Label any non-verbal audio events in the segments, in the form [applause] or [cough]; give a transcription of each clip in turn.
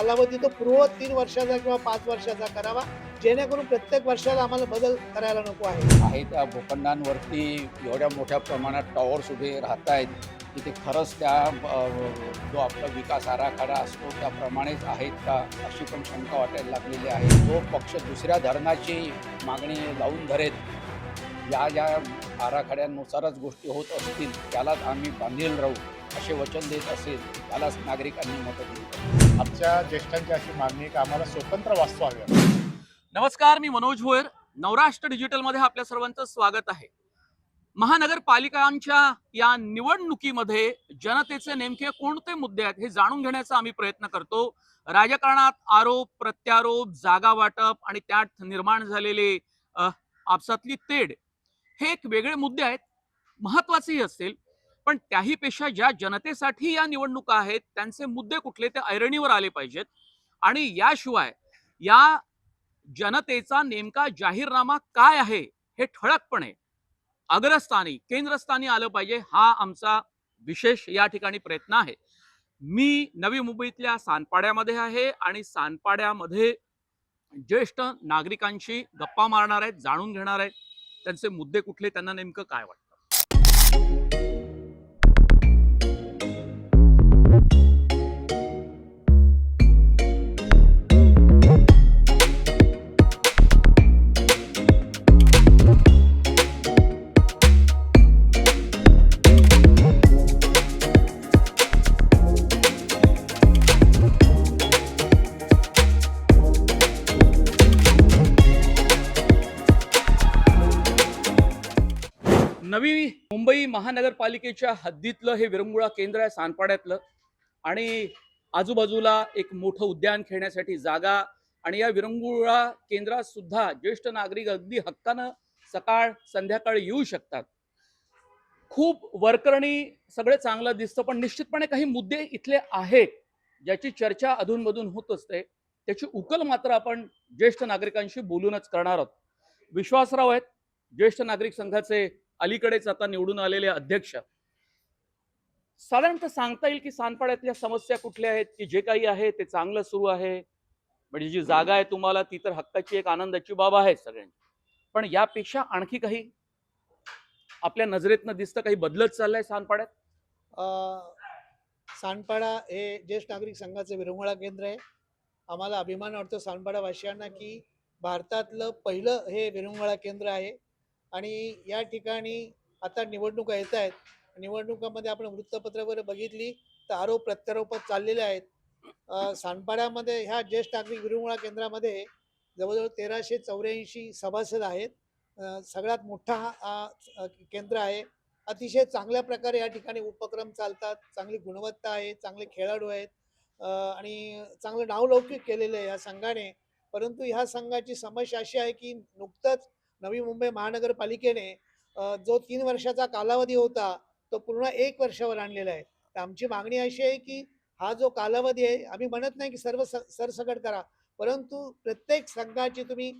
कालावधी तो पूर्व तीन वर्षाचा किंवा पाच वर्षाचा करावा जेणेकरून प्रत्येक वर्षाला आम्हाला बदल करायला नको आहे. आहे त्या भूखंडांवरती एवढ्या मोठ्या प्रमाणात टॉवर्स उभे राहत आहेत की ते खरंच त्या जो आपला विकास आराखडा असतो त्याप्रमाणेच आहेत का अशी पण शंका वाटायला लागलेली आहे. जो पक्ष दुसऱ्या धरणाची मागणी लावून धरेल या ज्या आराखड्यानुसारच गोष्टी होत असतील त्यालाच आम्ही बांधील राहू असे वचन देत असेल त्यालाच नागरिकांनी मदत दिली आमच्या ज्येष्ठांची अशी मागणी आहे की आम्हाला स्वतंत्र वास्तू हवी नमस्कार मी मनोज भोयर. नवराष्ट्र डिजिटलमध्ये आपल्या सर्वांचं स्वागत आहे. महानगरपालिकांच्या या निवडणुकीमध्ये जनतेचे नेमके कोणते मुद्दे आहेत हे जाणून घेण्याचा आम्ही प्रयत्न करतो. राजकारणात आरोप प्रत्यारोप जागा वाटप आणि त्यात निर्माण झालेले आपसातली तेढ हे एक वेगळे मुद्दे आहेत. महत्वाचेही असतील. पण त्याही पेक्षा ज्या जनतेसाठी या निवडणुका आहेत त्यांचे मुद्दे कुठले ते ऐरणीवर आले पाहिजेत. आणि याशिवाय या जनतेचा नेमका जाहीरनामा काय आहे हे ठळकपणे अग्रस्थानी केंद्रस्थानी आलं पाहिजे हा आमचा विशेष या ठिकाणी प्रयत्न आहे. मी नवी मुंबईतल्या सानपाड्यामध्ये आहे आणि सानपाड्यामध्ये ज्येष्ठ नागरिकांशी गप्पा मारणार आहेत जाणून घेणार आहेत त्यांचे मुद्दे कुठले त्यांना नेमकं काय वाटतं? नवी मुंबई महानगरपालिकेच्या हद्दीतलं हे विरंगुळा केंद्र आहे सानपाड्यातलं आणि आजूबाजूला एक मोठं उद्यान खेळण्यासाठी जागा आणि या विरंगुळा केंद्रात सुद्धा ज्येष्ठ नागरिक अगदी हक्कानं सकाळ संध्याकाळ येऊ शकतात. खूप वरकरणी सगळं चांगलं दिसतं पण निश्चितपणे काही मुद्दे इथले आहेत ज्याची चर्चा अधूनमधून होत असते. त्याची उकल मात्र आपण ज्येष्ठ नागरिकांशी बोलूनच करणार आहोत. विश्वासराव आहेत ज्येष्ठ नागरिक संघाचे अलीकडेच आता निवडून आलेले अध्यक्ष. साधारणतः सांगता येईल की सानपाड्यातल्या समस्या कुठल्या आहेत की जे काही आहे ते चांगलं सुरू आहे. म्हणजे जी जागा आहे तुम्हाला ती तर हक्काची एक आनंदाची बाब आहे सगळ्यांची. पण यापेक्षा आणखी काही? आपल्या नजरेतनं दिसतं काही बदलत चाललंय सानपाड्यात सानपाडा हे ज्येष्ठ नागरिक संघाचं विरंगुळा केंद्र आहे. आम्हाला अभिमान वाटतो सानपाडा वासियांना की भारतातलं पहिलं हे विरंगुळा केंद्र आहे. आणि या ठिकाणी आता निवडणुका येत आहेत. निवडणुकामध्ये आपण वृत्तपत्रावर बघितली तर आरोप प्रत्यारोप चाललेले आहेत. सांडपाड्यामध्ये ह्या ज्येष्ठ नागरिक विरंगुळा केंद्रामध्ये जवळजवळ तेराशे चौऱ्याऐंशी सभासद आहेत. सगळ्यात मोठा हा केंद्र आहे. अतिशय चांगल्या प्रकारे या ठिकाणी उपक्रम चालतात. चांगली गुणवत्ता आहे चांगले खेळाडू आहेत. आणि चांगलं नावलौकिक केलेलं आहे या संघाने. परंतु ह्या संघाची समस्या अशी आहे की नुकतंच नवी मुंबई महानगरपालिकेने जो तीन वर्षाचा कालावधी होता तो पूर्ण एक वर्षावर आणलेला आहे. तर आमची मागणी अशी आहे की हा जो कालावधी आहे आम्ही म्हणत नाही की सर्व स सरसकट करा परंतु प्रत्येक संघाची तुम्ही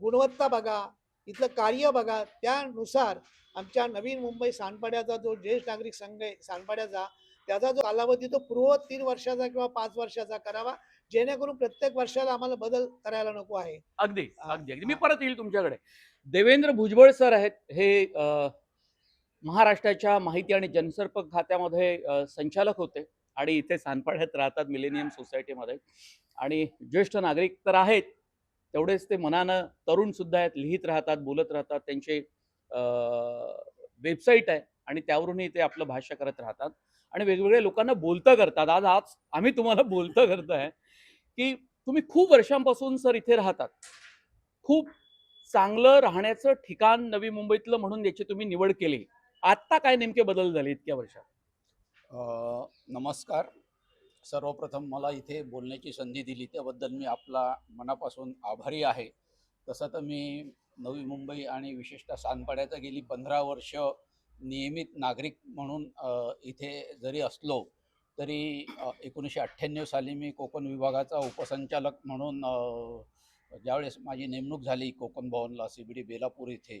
गुणवत्ता बघा इथलं कार्य बघा त्यानुसार आमच्या नवीन मुंबई सांडपाड्याचा जो ज्येष्ठ नागरिक संघ आहे सांडपाड्याचा त्याचा जो कालावधी तो पूर्व तीन वर्षाचा किंवा पाच वर्षाचा करावा जेणेकरून प्रत्येक वर्षाला आम्हाला बदल करायला नको आहे. अगदी. अगदी अगदी. मी परत येईल तुमच्याकडे. देवेंद्र भुजबळ सर आहेत हे महाराष्ट्राच्या माहिती आणि जनसंपर्क खात्यामध्ये संचालक होते आणि इथे सानपाड्यात राहतात मिलेनियम सोसायटीमध्ये आणि ज्येष्ठ नागरिक तर आहेत तेवढेच ते मनानं तरुण सुद्धा आहेत लिहित राहतात बोलत राहतात त्यांचे वेबसाईट आहे आणि त्यावरूनही ते आपलं भाष्य करत राहतात. आणि वेगवेगळ्या लोकांना बोलतं करतात. आज आज आम्ही तुम्हाला बोलतं करतोय. की तुम्ही खूप वर्षांपासून सर इथे राहतात. खूप चांगलं राहण्याचं ठिकाण नवी मुंबईतलं म्हणून याची तुम्ही निवड केली. आत्ता काय नेमके बदल झाले इतक्या वर्षात? नमस्कार. सर्वप्रथम मला इथे बोलण्याची संधी दिली. त्याबद्दल मी आपला मनापासून आभारी आहे. तसं तर मी नवी मुंबई आणि विशेषतः सानपाड्याचा गेली पंधरा वर्ष नियमित नागरिक म्हणून इथे जरी असलो तरी एकोणीसशे अठ्ठ्याण्णव साली मी कोकण विभागाचा उपसंचालक म्हणून ज्यावेळेस माझी नेमणूक झाली कोकण भवनला सी बी डी बेलापूर इथे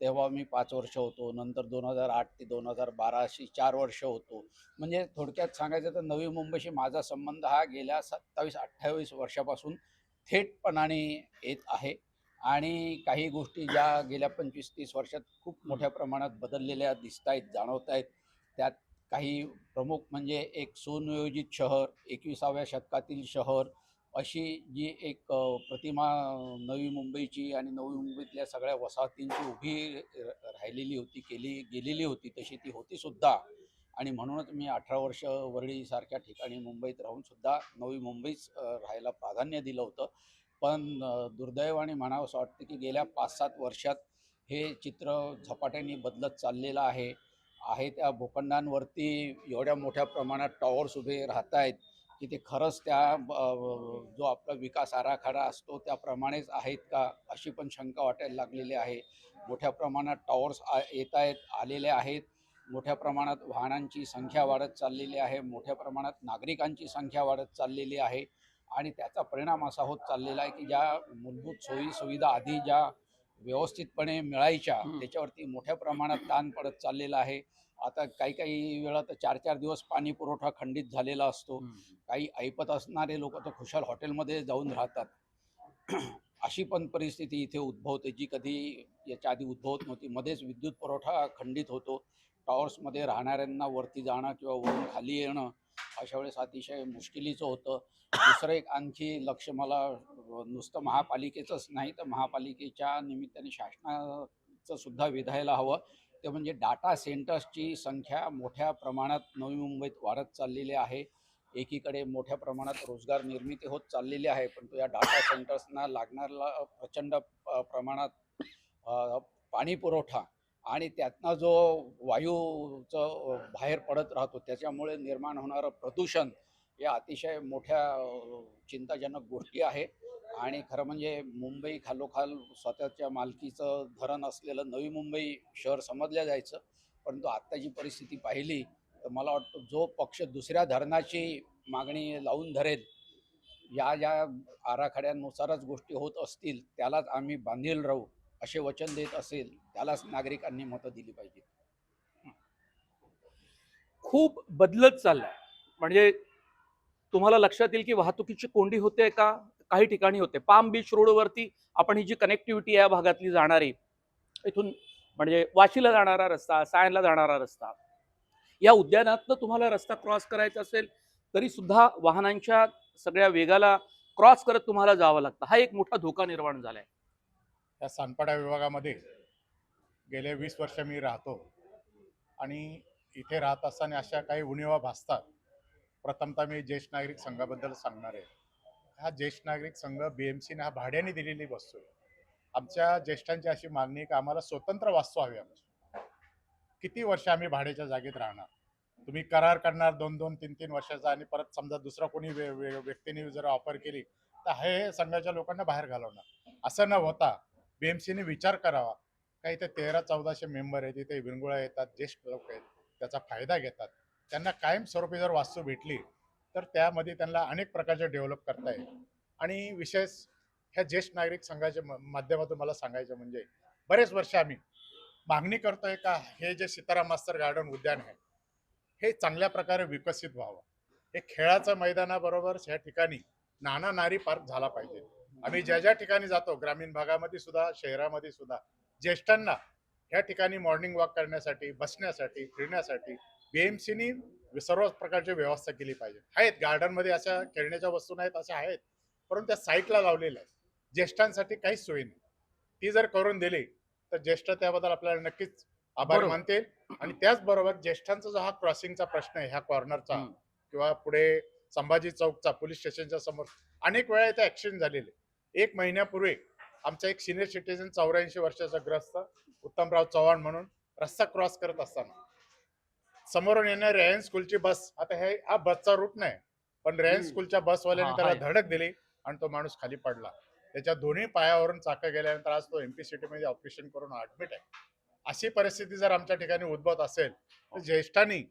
तेव्हा मी पाच वर्ष होतो. नंतर दोन हजार आठ ते दोन हजार बारा अशी चार वर्ष होतो. म्हणजे थोडक्यात सांगायचं तर नवी मुंबईशी माझा संबंध हा गेल्या सत्तावीस अठ्ठावीस वर्षापासून थेटपणाने येत आहे. आणि काही गोष्टी ज्या गेल्या पंचवीस तीस वर्षात खूप मोठ्या प्रमाणात बदललेल्या दिसत आहेत जाणवत आहेत त्यात काही प्रमुख म्हणजे एक सुनियोजित शहर एकविसाव्या शतकातील शहर अशी जी एक प्रतिमा नवी मुंबईची आणि नवी मुंबईतल्या सगळ्या वसाहतींची उभी र- राहिलेली होती केली गेलेली होती तशी ती होती सुद्धा. आणि म्हणूनच मी अठरा वर्ष वरळीसारख्या ठिकाणी मुंबईत राहूनसुद्धा नवी मुंबईच राहायला प्राधान्य दिलं होतं. पण दुर्दैवाने म्हणावं असं वाटतं की गेल्या पाच सात वर्षात हे चित्र झपाट्याने बदलत चाललेलं आहे. आहे त्या भूखंडांवरती एवढ्या मोठ्या प्रमाणात टॉवर्स उभे राहत आहेत की ते खरंच त्या जो आपला विकास आराखडा असतो त्याप्रमाणेच आहेत का अशी पण शंका वाटायला लागलेली आहे. मोठ्या प्रमाणात टॉवर्स आ येत आहेत आलेले आहेत. मोठ्या प्रमाणात वाहनांची संख्या वाढत चाललेली आहे. मोठ्या प्रमाणात नागरिकांची संख्या वाढत चाललेली आहे. आणि त्याचा परिणाम असा होत चाललेला आहे की ज्या मूलभूत सोयी सुविधा आधी ज्या व्यवस्थितपणे मिळायच्या. त्याच्यावरती मोठ्या प्रमाणात ताण पडत चाललेला आहे. आता काही काही वेळा तर चार चार दिवस पाणी पुरवठा खंडित झालेला असतो. काही ऐपत असणारे लोक तर खुशाल हॉटेलमध्ये जाऊन राहतात. अशी पण परिस्थिती इथे उद्भवते जी कधी याच्या आधी उद्भवत नव्हती. मध्येच विद्युत पुरवठा खंडित होतो. टॉवर्समध्ये राहणाऱ्यांना वरती जाणं किंवा वरून खाली येणं अशा वेळेस अतिशय मुश्किलीचं होतं. दुसरं एक आणखी लक्ष मला नुसतं महापालिकेचंच नाही तर महापालिकेच्या निमित्ताने शासनाचं सुद्धा विधायला हवं. ते म्हणजे डाटा सेंटर्सची संख्या मोठ्या प्रमाणात नवी मुंबईत वाढत चाललेली आहे. एकीकडे मोठ्या प्रमाणात रोजगार निर्मिती होत चाललेली आहे परंतु या डाटा सेंटर्सना लागणारा प्रचंड प्रमाणात पाणी पुरवठा आणि त्यातनं जो वायूचं बाहेर पडत राहतो त्याच्यामुळे निर्माण होणारं प्रदूषण या अतिशय मोठ्या चिंताजनक गोष्टी आहे. आणि खरं म्हणजे मुंबई खालोखाल स्वतःच्या मालकीचं धरण असलेलं नवी मुंबई शहर समजलं जायचं. परंतु आत्ताची परिस्थिती पाहिली तर मला वाटतं जो पक्ष दुसऱ्या धरणाची मागणी लावून धरेल या ज्या आराखड्यांनुसारच गोष्टी होत असतील त्यालाच आम्ही बांधील राहू. असे वचन देत असेल त्यालाच नागरिकांनी मतं दिली पाहिजे खूप बदलत चाललाय. म्हणजे तुम्हाला लक्षात येईल की वाहतुकीची कोंडी होते का? काही ठिकाणी होते. पाम बीच रोडवरती आपण ही जी कनेक्टिव्हिटी या भागातली जाणारी इथून म्हणजे वाशीला जाणारा रस्ता सायनला जाणारा रस्ता या उद्यानातनं तुम्हाला रस्ता क्रॉस करायचा असेल तरी सुद्धा वाहनांच्या सगळ्या वेगाला क्रॉस करत तुम्हाला जावं लागतं. हा एक मोठा धोका निर्माण झालाय. या सानपाडा विभागामध्ये गेले वीस वर्ष मी राहतो. आणि इथे राहत असताना अशा काही उणिवा भासतात. प्रथमतः मी ज्येष्ठ नागरिक संघाबद्दल सांगणार आहे. हा ज्येष्ठ नागरिक संघ बी एम सीने हा भाड्याने दिलेली वस्तू आहे. आमच्या ज्येष्ठांची अशी मागणी आहे की आम्हाला स्वतंत्र वास्तू हवी आमची किती वर्ष आम्ही भाड्याच्या जागेत राहणार? तुम्ही करार करणार दोन दोन तीन तीन वर्षाचा आणि परत समजा दुसरा कोणी व्यक्तीने जर ऑफर केली तर हे संघाच्या लोकांना बाहेर घालवणार. असं न होता बीएमसीने विचार करावा. काही इथे तेरा चौदाशे मेंबर आहेत इथे विरंगुळा येतात ज्येष्ठ लोक आहेत त्याचा फायदा घेतात. त्यांना कायमस्वरूपी जर वास्तू भेटली तर त्यामध्ये त्यांना अनेक प्रकारचे डेव्हलप करता येईल. आणि विशेष ह्या ज्येष्ठ नागरिक संघाच्या माध्यमातून मला सांगायचं म्हणजे बरेच वर्ष आम्ही मागणी करतोय का हे जे सीताराम मास्तर गार्डन उद्यान आहे हे चांगल्या प्रकारे विकसित व्हावं. हे खेळाचं मैदानाबरोबरच ह्या ठिकाणी नाना नारी पार्क झाला पाहिजे. आम्ही ज्या ज्या ठिकाणी जातो ग्रामीण भागामध्ये सुद्धा शहरामध्ये सुद्धा ज्येष्ठांना ह्या ठिकाणी मॉर्निंग वॉक करण्यासाठी बसण्यासाठी फिरण्यासाठी बीएमसीनी सर्व प्रकारची व्यवस्था केली पाहिजे. आहेत गार्डनमध्ये अशा खेळण्याच्या वस्तू नाहीत अशा आहेत परंतु त्या साईटला लावलेल्या आहेत. ज्येष्ठांसाठी काहीच सोयी नाही. ती जर करून दिली तर ज्येष्ठ त्याबद्दल आपल्याला नक्कीच आभार. मानतील. आणि त्याचबरोबर ज्येष्ठांचा जो हा क्रॉसिंगचा प्रश्न आहे ह्या कॉर्नरचा. किंवा पुढे संभाजी चौकचा पोलीस स्टेशनच्या समोर अनेक वेळा इथे ऍक्सिडेंट झालेले एक महिन्यापूर्वी आमचा एक सिनियर सिटीजन चौऱ्याऐंशी वर्षाचा ग्रस्त उत्तमराव चव्हाण म्हणून रस्ता क्रॉस करत असताना. समोरून येणारी रेयन स्कूलची बस आता हे हा बसचा रूट नाही पण रेयन हम्म. स्कूलच्या बसवाल्याने त्याला. धडक दिली आणि तो माणूस खाली पडला. त्याच्या दोन्ही पायावरून चाका गेल्यानंतर आज तो एमपी सिटी मध्ये ऑपरेशन करून ऍडमिट आहे. अशी परिस्थिती जर आमच्या ठिकाणी उद्भवत असेल तर ज्येष्ठांनी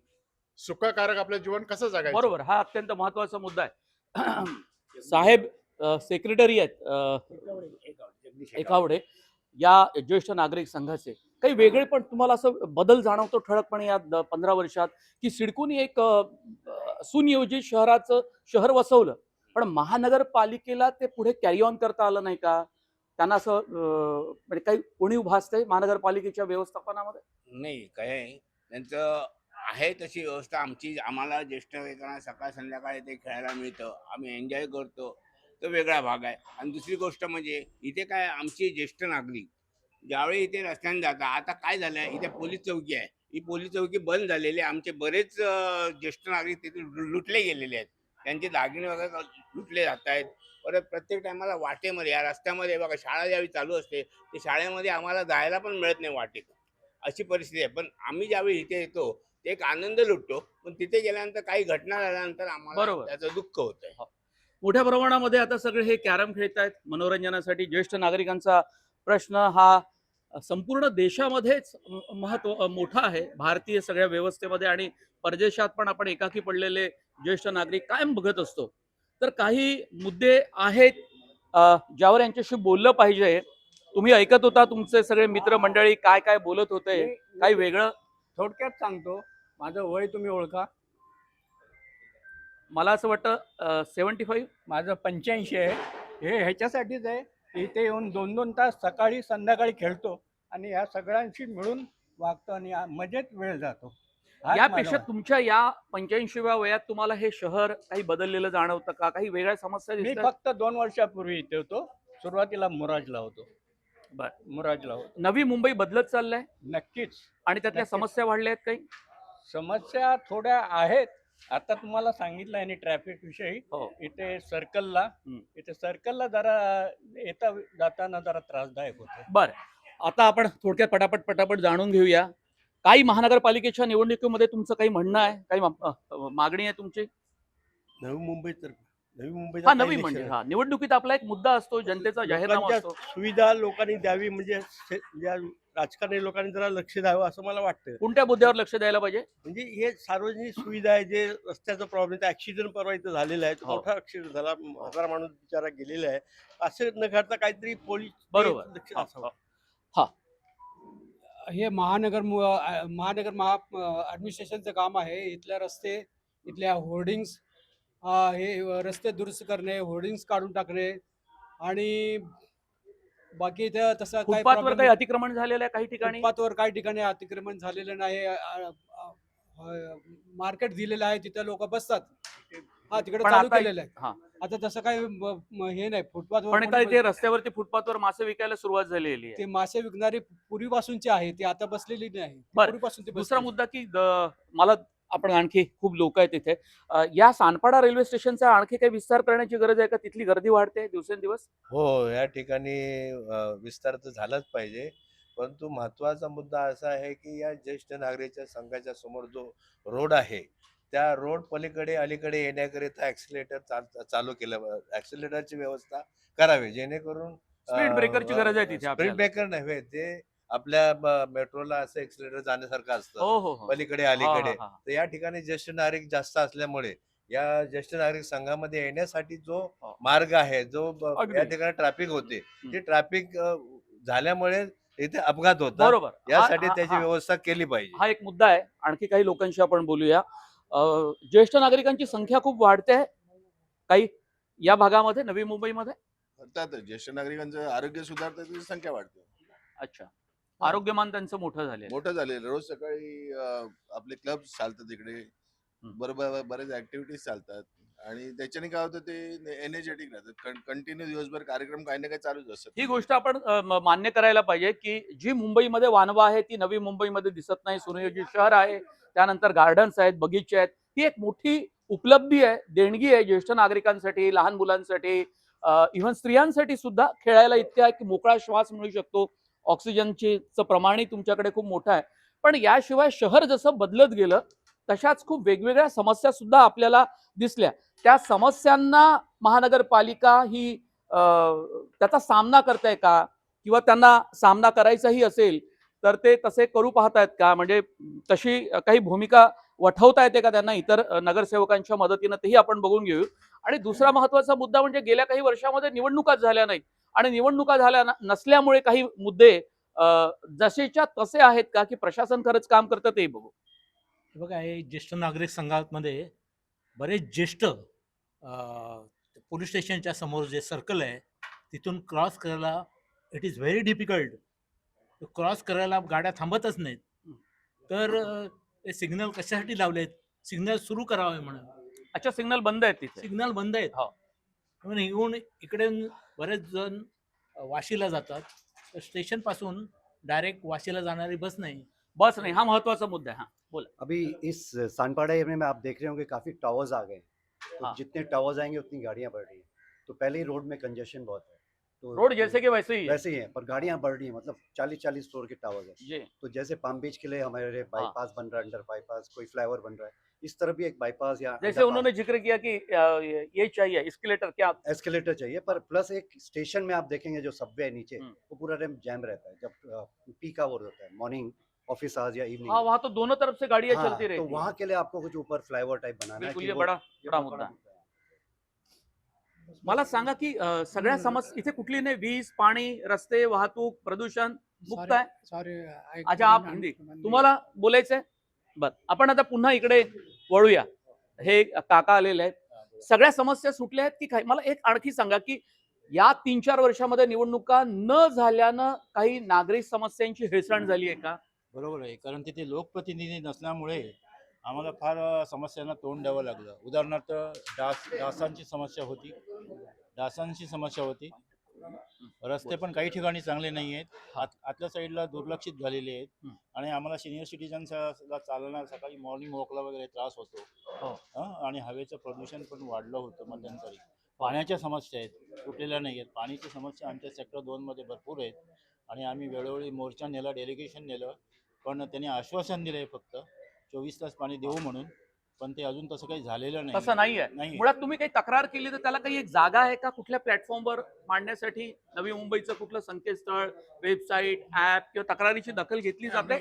सुखकारक आपलं जीवन कसं जगायचं? बरोबर हा अत्यंत महत्त्वाचा मुद्दा आहे. [clears throat] साहेब सेक्रेटरी आहेत एकावडे. या ज्येष्ठ नागरिक संघाचे. काही वेगळे पण तुम्हाला असं बदल जाणवतो ठळकपणे या पंधरा वर्षात? की सिडकोनी एक सुनियोजित शहराचं शहर वसवलं पण महानगरपालिकेला ते पुढे कॅरी ऑन करता आलं नाही का? त्यांना असं म्हणजे काही उणीव भासते महानगरपालिकेच्या व्यवस्थापनामध्ये? नाही काय त्यांचं आहे तशी व्यवस्था. आमची आम्हाला ज्येष्ठ नागरिकांना सकाळ संध्याकाळी ते खेळायला मिळतं. आम्ही एन्जॉय करतो. तो वेगळा भाग आहे. आणि दुसरी गोष्ट म्हणजे इथे काय आमची ज्येष्ठ नागरिक ज्यावेळी इथे रस्त्याने जातात आता काय झालं आहे इथे पोलीस चौकी आहे. ही पोलीस चौकी बंद झालेली आहे. आमचे बरेच ज्येष्ठ नागरिक तिथे लुटले गेलेले आहेत. त्यांचे दागिने वगैरे लुटले जात आहेत. परत प्रत्येक टायमाला वाटेमध्ये या रस्त्यामध्ये बघा शाळा ज्यावेळी चालू असते ते शाळेमध्ये आम्हाला जायला पण मिळत नाही वाटेत. अशी परिस्थिती आहे. पण आम्ही ज्यावेळी इथे येतो ते एक आनंद लुटतो. पण तिथे गेल्यानंतर काही घटना झाल्यानंतर आम्हाला. त्याचं दुःख होतंय. मोठ्या प्रमाणामध्ये आता सगळे हे कॅरम खेळत आहेत. मनोरंजनासाठी ज्येष्ठ नागरिकांचा प्रश्न हा संपूर्ण देशामध्येच महत्त्व मोठा आहे. भारतीय सगळ्या व्यवस्थेमध्ये आणि परदेशात पण आपण एकाकी पडलेले ज्येष्ठ नागरिक कायम बघत असतो. तर काही मुद्दे आहेत ज्यावर यांच्याशी बोललं पाहिजे. तुम्ही ऐकत होता तुमचे सगळे मित्र मंडळी काय काय बोलत होते? काही वेगळं? थोडक्यात सांगतो. माझं वय तुम्ही ओळखा. मला असं वाटतं सेवन्टी फाईव्ह माझं पंच्याऐंशी आहे. हे ह्याच्यासाठीच आहे इथे येऊन दोन दोन तास सकाळी संध्याकाळी खेळतो आणि या सगळ्यांशी मिळून वागतो आणि मजेत वेळ जातो. यापेक्षा तुमच्या या पंच्याऐंशीव्या वयात तुम्हाला हे शहर काही बदललेलं जाणवतं का? काही वेगळ्या समस्या मी फक्त दोन वर्षापूर्वी इथे होतो. सुरुवातीला मुराजला होतो. बर. मुराजला होतो. नवी मुंबई बदलत चाललंय? नक्कीच. आणि त्यातल्या. समस्या वाढल्या आहेत काही? समस्या थोड्या आहेत आता तुम्हाला सांगितलं आहे ट्रॅफिक विषयी. हो. इथे सर्कलला हम्म. इथे सर्कलला जरा येता जाताना जरा त्रासदायक होतं. बर. आता आपण थोडक्यात पटापट पटापट जाणून घेऊया. काही महानगरपालिकेच्या निवडणुकीमध्ये तुमचं काही म्हणणं आहे? काही मा- अ, मागणी आहे तुमची? नवी मुंबई तर नवी मुंबई हा नवी म्हणजे हा. निवडणुकीत आपला एक मुद्दा असतो जनतेचा जाहीरनामा लोकांच्या असतो. सुविधा लोकांनी द्यावी म्हणजे राजकारणी लोकांनी जरा लक्ष द्यावं असं मला वाटतं. कोणत्या मुद्द्यावर लक्ष द्यायला पाहिजे? म्हणजे हे सार्वजनिक सुविधा आहे जे रस्त्याचा प्रॉब्लेम ऍक्सिडेंट परवा इथं झालेला आहे. तो हो. मोठा ऍक्सिडेंट झाला म्हातारा माणूस बिचारा गेलेला आहे. असं न करता काहीतरी पोलीस बरोबर. लक्ष हा, असावं. हा. हे. महानगर मु- अ, महानगर महा ॲडमिनिस्ट्रेशनचं काम आहे. इथल्या रस्ते इथल्या होर्डिंग्स हे रस्ते दुरुस्त करणे होर्डिंग्स काढून टाकणे आणि बाकी इथं तसं काही फुटपाथवर problem काही नाही. अतिक्रमण झालेलं आहे काही ठिकाणी फुटपाथवर काही ठिकाणी अतिक्रमण झालेलं नाही मार्केट दिलेलं आहे तिथे लोक बसतात हा तिकडे पण चालू आता- केलेलं आहे हा आता तसं काही म- म- हे नाही फुटपाथवर पण कोणी काय ते बस- रस्त्यावरती फुटपाथवर मासे विकायला सुरुवात झालेली आहे ते मासे विकणारी पूर्वीपासूनची आहे ती आता बसलेली नाही बरं. पूर्वीपासून ती दुसरा बसलेली. मुद्दा की द- मला आपण आणखी खूप लोक आहेत तिथे. या सानपाडा रेल्वे स्टेशनचा आणखी काही विस्तार करण्याची गरज आहे का? तिथली गर्दी वाढते दिवसेंदिवस? हो या ठिकाणी विस्तार तर झालाच पाहिजे. परंतु महत्त्वाचा मुद्दा असा आहे की या ज्येष्ठ नागरिकच्या संघाच्या समोर जो रोड आहे त्या रोड पलीकडे अलीकडे येण्याकरिता ॲक्सिलेटर चालू केलं ॲक्सिलेटरची व्यवस्था करावी. जेणेकरून स्पीड ब्रेकरची गरज आहे तिथे स्पीड. ब्रेकर नव्हे ते आपल्या मेट्रोला असं एक्सिलेटर जाण्यासारखं हो असतं. हो हो पलीकडे हा, अलीकडे. हा, हा. तर या ठिकाणी ज्येष्ठ नागरिक जास्त असल्यामुळे या ज्येष्ठ नागरिक संघामध्ये येण्यासाठी जो हो. मार्ग आहे जो ब- अगदी. या ठिकाणी ट्रॅफिक होते ते ट्रॅफिक झाल्यामुळे इथे अपघात होतात. बरोबर. हा- यासाठी हा- त्याची हा- व्यवस्था केली पाहिजे. हा एक मुद्दा आहे. आणखी काही लोकांशी आपण बोलूया. अ, ज्येष्ठ नागरिकांची संख्या खूप वाढते आहे. काही या भागामध्ये नवी मुंबईमध्ये? अर्थातच ज्येष्ठ नागरिकांचं आरोग्य सुधारतं त्याची संख्या वाढते. अच्छा. आरोग्यमान त्यांचं मोठं झाले मोठं झालेलं. रोज सकाळी अं, आपले क्लब चालतात तिकडे बरोबर बरेच ऍक्टिव्हिटीज चालतात. आणि त्याच्याने काय होतं ते एनर्जेटिक राहतात. कंटिन्यू दिवसभर कार्यक्रम काही ना काही चालूच असतात. ही गोष्ट आपण अ, म- मान्य करायला पाहिजे की जी मुंबईमध्ये वानवा आहे ती नवी मुंबईमध्ये दिसत नाही. सुनियोजित शहर आहे. त्यानंतर गार्डन्स आहेत बगीचे आहेत. ही एक मोठी उपलब्धी आहे देणगी आहे ज्येष्ठ नागरिकांसाठी लहान मुलांसाठी इव्हन स्त्रियांसाठी सुद्धा खेळायला इतक्या एक मोकळा श्वास मिळू शकतो. ऑक्सिजनचेचं प्रमाणही तुमच्याकडे खूप मोठं आहे. पण याशिवाय शहर जसं बदलत गेलं तशाच खूप वेगवेगळ्या समस्या सुद्धा आपल्याला दिसल्या. त्या समस्यांना महानगरपालिका ही त्याचा सामना करताय का? किंवा त्यांना सामना करायचाही असेल तर ते तसे करू पाहतायत का? म्हणजे तशी काही भूमिका वठवता येते का त्यांना? इतर नगरसेवकांच्या मदतीनं तेही आपण बघून घेऊ. आणि दुसरा महत्त्वाचा मुद्दा म्हणजे गेल्या काही वर्षामध्ये निवडणुकाच झाल्या नाहीत. आणि निवडणुका झाल्या नसल्यामुळे काही मुद्दे जसेच्या तसे आहेत का की प्रशासन खरंच काम करतं ते बघू. हे बघा हे ज्येष्ठ नागरिक संघामध्ये बरेच ज्येष्ठ पोलीस स्टेशनच्या समोर जे सर्कल आहे तिथून क्रॉस करायला it is very difficult cross करायला गाड्या थांबतच नाहीत. तर ते सिग्नल कशासाठी लावलेत? सिग्नल सुरू करावे म्हणून. अच्छा सिग्नल बंद आहेत सिग्नल बंद आहेत. हो. म्हणून येऊन इकडे बरेच जण वाशीला जातात. तर स्टेशनपासून डायरेक्ट वाशीला जाणारी बस नाही. बस नाही. हा महत्त्वाचा मुद्दा आहे. हा अभी इस सानपाड़ा एरिया में आप देख रहे होंगे काफ़ी टावर्स आ गए हैं। तो हाँ। जितने टावर्स आएंगे उतनी गाड़ियाँ बढ़ रही हैं। तो पहले ही रोड में कंजेशन बहुत है। तो रोड जैसे कि वैसे ही वैसे ही है पर गाड़ियाँ बढ़ रही हैं मतलब चालीस चालीस फ्लोर के टावर्स है। तो जैसे पाम बीच के लिए हमारे हाँ। बाईपास बन रहा है अंडर बाईपास कोई फ्लाईओवर बन रहा है इस तरह भी एक बाईपास या जैसे उन्होंने ज़िक्र किया कि ये चाहिए एस्केलेटर क्या? एस्केलेटर चाहिए पर प्लस एक स्टेशन में आप देखेंगे जो सबवे है नीचे हम्म। वो पूरा टाइम जैम रहता है जब पीक आवर होता है मॉर्निंग ऑफ़िस आवर्स या इवनिंग हाँ वहाँ तो दोनों तरफ़ से गाड़ियाँ हाँ, चलती तो वहाँ के लिए आपको कुछ ऊपर फ्लाईओवर टाइप बनाना है ये बड़ा बड़ा मुद्दा मला सांगा की सगळ्या समस्या इथे कुठली नाही? वीज पाणी रस्ते वाहतूक प्रदूषण मुक्त आहे? सारे अच्छा आप हिंदी तुम्हाला बोलायचंय? बर आपण आता पुन्हा इकडे वळूया. हे काका आलेले आहेत. सगळ्या समस्या सुटल्या आहेत की काय? मला एक आणखी सांगा की या तीन चार वर्षामध्ये निवडणुका न झाल्यानं काही नागरिक समस्यांची हेळसांड झाली आहे का? बरोबर आहे कारण तिथे लोकप्रतिनिधी नसल्यामुळे आम्हाला फार समस्यांना तोंड द्यावं लागलं. उदाहरणार्थ डास डासांची समस्या होती. डासांची समस्या होती. रस्ते पण काही ठिकाणी चांगले नाही आहेत. आत आतल्या साईडला दुर्लक्षित झालेले आहेत. आणि आम्हाला सिनियर सिटीजन्सला चालणार सकाळी मॉर्निंग वॉकला वगैरे त्रास होतो. हो. आणि हवेचं प्रदूषण पण वाढलं होतं मध्यंतरी. पाण्याच्या समस्या आहेत. सुटलेल्या नाही आहेत. पाण्याची समस्या आमच्या सेक्टर दोनमध्ये भरपूर आहेत. आणि आम्ही वेळोवेळी मोर्चा नेला डेलिगेशन नेलं. पण त्यांनी आश्वासन दिलंय फक्त. चोवीस तास पाणी देऊ म्हणून पण ते अजून तसं काही झालेलं नाही. तसं नाहीये. नाही मुळात तुम्ही काही तक्रार केली तर त्याला काही एक जागा आहे का? कुठल्या प्लॅटफॉर्मवर मांडण्यासाठी नवी मुंबईचं कुठलं संकेतस्थळ वेबसाईट ऍप किंवा तक्रारीची दखल घेतली जाते?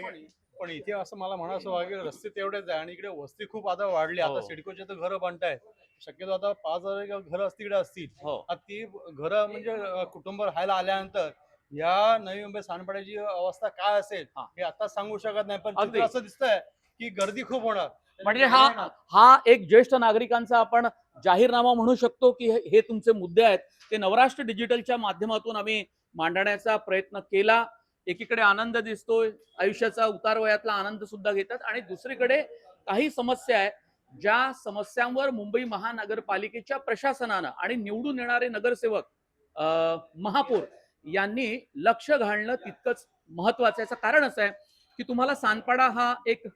पण इथे असं मला म्हणायचं की रस्ते तेवढेच आहे आणि इकडे वस्ती खूप आता वाढली. हो. आता सिडकोचे तर घरं बांधतायत शक्यतो आता पाच हजार घरं तिकडे असतील. हो. आता ती घरं म्हणजे कुटुंब राहायला आल्यानंतर या नवी मुंबई सानपाड्याची अवस्था काय असेल हा. हे आता सांगू शकत नाही. पण असं दिसतंय की गर्दी खूप होणार. म्हणजे हा हा एक ज्येष्ठ नागरिकांचा आपण जाहीरनामा म्हणू शकतो की हे- तुमचे मुद्दे आहेत. ते नवराष्ट्र डिजिटलच्या माध्यमातून आम्ही मांडण्याचा प्रयत्न केला. एकीकडे आनंद दिसतोय आयुष्याचा उतार वयातला आनंद सुद्धा घेतात. आणि दुसरीकडे काही समस्या आहेत ज्या समस्यांवर मुंबई महानगरपालिकेच्या प्रशासनानं आणि निवडून येणारे नगरसेवक अं, महापौर यांनी लक्ष घालणं तितकंच महत्वाचं आहे. याचं कारण असं आहे की तुम्हाला सांडपाडा हा एक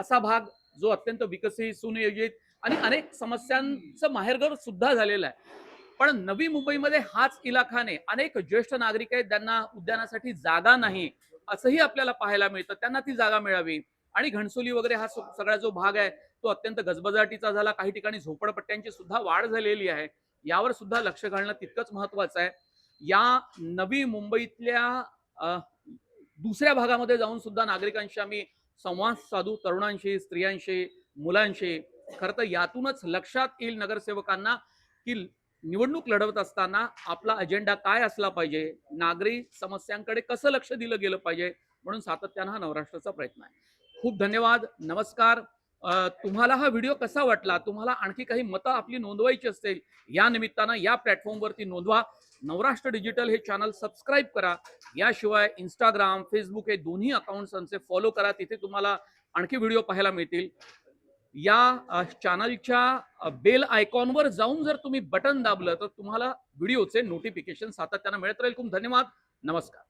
असा भाग जो अत्यंत विकसित सुनियोजित आणि अनेक समस्यांचं माहेरघर सुद्धा झालेलं आहे. पण नवी मुंबईमध्ये हाच इलाखाने अनेक ज्येष्ठ नागरिक आहेत ज्यांना उद्यानासाठी जागा नाही असंही आपल्याला पाहायला मिळतं. त्यांना ती जागा मिळावी. आणि घणसोली वगैरे हा सगळा जो भाग आहे तो अत्यंत गजबजाटीचा झाला. काही ठिकाणी झोपडपट्ट्यांची सुद्धा वाढ झालेली आहे. यावर सुद्धा लक्ष घालणं तितकंच महत्वाचं आहे. या नवी मुंबईतल्या दुसऱ्या भागामध्ये जाऊन सुद्धा नागरिकांशी आम्ही संवाद साधू तरुणांशी स्त्रियांशी मुलांशी. खरं तर यातूनच लक्षात येईल नगरसेवकांना की निवडणूक लढवत असताना आपला अजेंडा काय असला पाहिजे? नागरी समस्यांकडे कसं लक्ष दिलं गेलं पाहिजे? म्हणून सातत्यानं हा नवराष्ट्राचा प्रयत्न आहे. खूप धन्यवाद. नमस्कार. तुम्हाला हा व्हिडिओ कसा वाटला? तुम्हाला आणखी काही मतं आपली नोंदवायची असतील या निमित्तानं या प्लॅटफॉर्मवरती नोंदवा. नवराष्ट्र डिजिटल हे चॅनल सबस्क्राईब करा. याशिवाय इंस्टाग्राम फेसबुक हे दोन्ही अकाउंट्सांचे फॉलो करा. तिथे तुम्हाला आणखी व्हिडिओ पाहायला मिळतील. या चॅनलच्या बेल आयकॉनवर जाऊन जर तुम्ही बटन दाबलं तर तुम्हाला व्हिडिओचे नोटिफिकेशन सातत्यानं मिळत राहील. खूप धन्यवाद. नमस्कार.